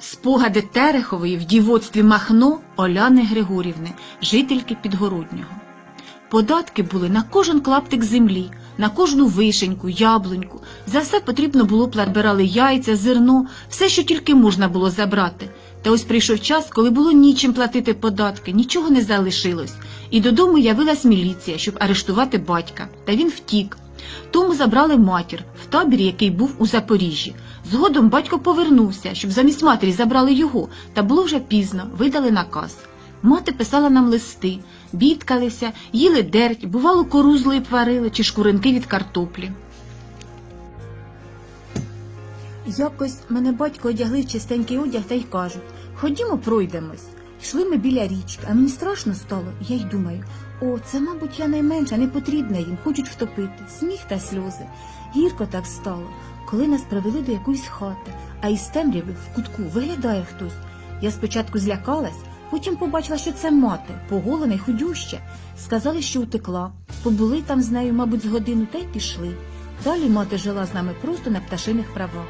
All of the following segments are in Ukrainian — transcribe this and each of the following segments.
Спогади Терехової в дівоцтві Махно Оляни Григорівни, жительки Підгороднього. Податки були на кожен клаптик землі, на кожну вишеньку, яблуньку. За все потрібно було платбирали яйця, зерно, все, що тільки можна було забрати. Та ось прийшов час, коли було нічим платити податки, нічого не залишилось. І додому явилась міліція, щоб арештувати батька. Та він втік. Тому забрали матір в табір, який був у Запоріжжі. Згодом батько повернувся, щоб замість матері забрали його, та було вже пізно, видали наказ. Мати писала нам листи, бідкалися, їли дерть, бувало, кору злої варили чи шкуринки від картоплі. Якось мене батько одягли в чистенький одяг та й кажуть ходімо, пройдемось. Йшли ми біля річки, а мені страшно стало. Я й думаю, о, це, мабуть, я найменша, не потрібна їм, хочуть втопити. Сміх та сльози. Гірко так стало, коли нас привели до якоїсь хати, а із темряви в кутку виглядає хтось. Я спочатку злякалась, потім побачила, що це мати, поголена й худюща. Сказали, що утекла. Побули там з нею, мабуть, з годину та й пішли. Далі мати жила з нами просто на пташиних правах.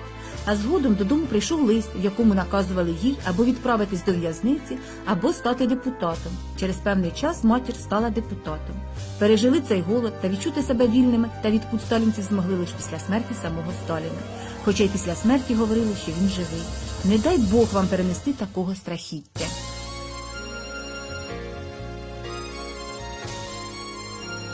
А згодом додому прийшов лист, в якому наказували їй або відправитись до в'язниці, або стати депутатом. Через певний час матір стала депутатом. Пережили цей голод та відчути себе вільними та від пут сталінців змогли лише після смерті самого Сталіна. Хоча й після смерті говорили, що він живий. Не дай Бог вам перенести такого страхіття.